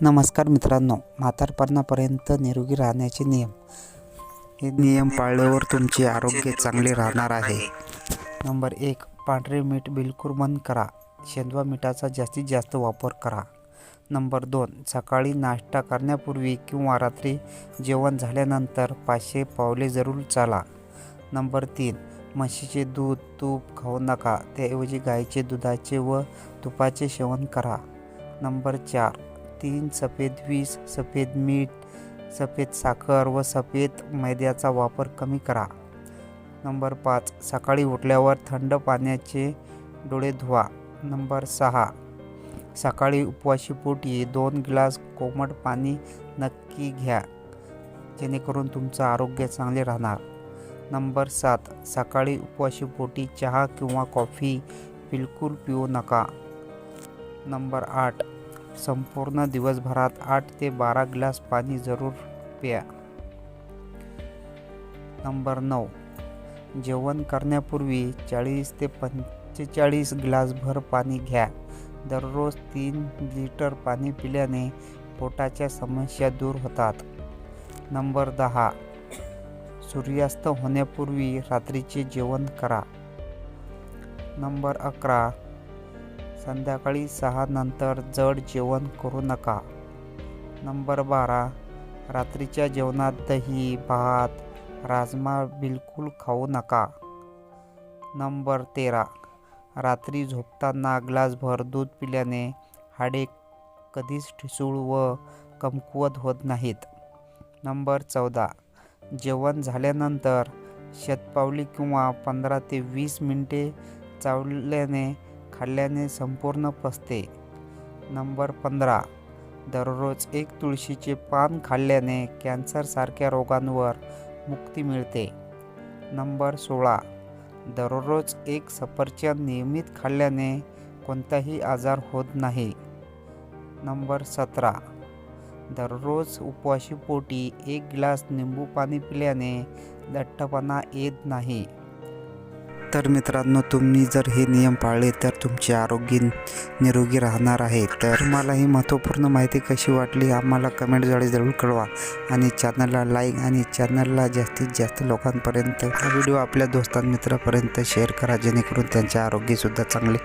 नमस्कार मित्रांनो म्हातारपणापर्यंत निरोगी राहण्याचे नियम. हे नियम पाळल्यावर तुमचे आरोग्य चांगले राहणार आहे. नंबर एक पांढरे मीठ बिलकुल बंद करा. शेंदवा मिठाचा जास्तीत जास्त वापर करा. नंबर दोन सकाळी नाश्ता करण्यापूर्वी किंवा रात्री जेवण झाल्यानंतर पाचशे पावले जरूर चाला. नंबर तीन म्हशीचे दूध तूप खाऊ नका. त्याऐवजी गाईचे दुधाचे व तुपाचे सेवन करा. नंबर चार तीन सफेद वीस सफेद मीठ सफेद साखर व सफेद मैद्याचा वापर कमी करा. नंबर पाच सकाळी उठल्यावर थंड पाण्याचे डोळे धुवा. नंबर सहा सकाळी उपवाशी पोटी दोन ग्लास कोमट पाणी नक्की घ्या जेणेकरून तुमचं आरोग्य चांगले राहणार. नंबर सात सकाळी उपवाशी पोटी चहा किंवा कॉफी बिलकुल पिऊ नका. नंबर आठ संपूर्ण दिवसभरात आठ ते बारा ग्लास पाणी जरूर प्या. नंबर नऊ. जेवण करण्यापूर्वी चाळीस ते पंचेचाळीस ग्लासभर पाणी घ्या. दररोज तीन लिटर पाणी पिल्याने पोटाच्या समस्या दूर होतात. नंबर दहा. सूर्यास्त होण्यापूर्वी रात्रीचे जेवण करा. नंबर अकरा. संध्याकाळी सहा नंतर जड जेवण करू नका. नंबर बारा रात्रीच्या जेवणात दही भात राजमा बिलकुल खाऊ नका. नंबर तेरा रात्री झोपताना ग्लासभर दूध पिल्याने हाडे कधीच ठिसूळ व कमकुवत होत नाहीत. नंबर चौदा जेवण झाल्यानंतर शतपावली किंवा पंधरा ते वीस मिनिटे चावल्याने खाल्ल्याने संपूर्ण पचते नंबर पंधरा. दररोज एक तुळशीचे पान खाल्ल्याने कॅन्सरसारख्या रोगांवर मुक्ती मिळते. नंबर सोळा. दररोज एक सफरचंद नियमित खाल्ल्याने कोणताही आजार होत नाही. नंबर सतरा. दररोज उपवाशी पोटी एक ग्लास निंबू पाणी पिल्याने लठ्ठपणा येत नाही. तर मित्रांनो तुम्ही जर हे नियम पाळले तर तुमचे आरोग्य निरोगी राहणार आहे. तर मला ही महत्त्वपूर्ण माहिती कशी वाटली आम्हाला कमेंटद्वारे जरूर कळवा आणि चॅनलला लाईक आणि चॅनलला जास्तीत जास्त लोकांपर्यंत हा व्हिडिओ आपल्या दोस्तांमित्रापर्यंत शेअर करा जेणेकरून त्यांचे आरोग्यसुद्धा चांगले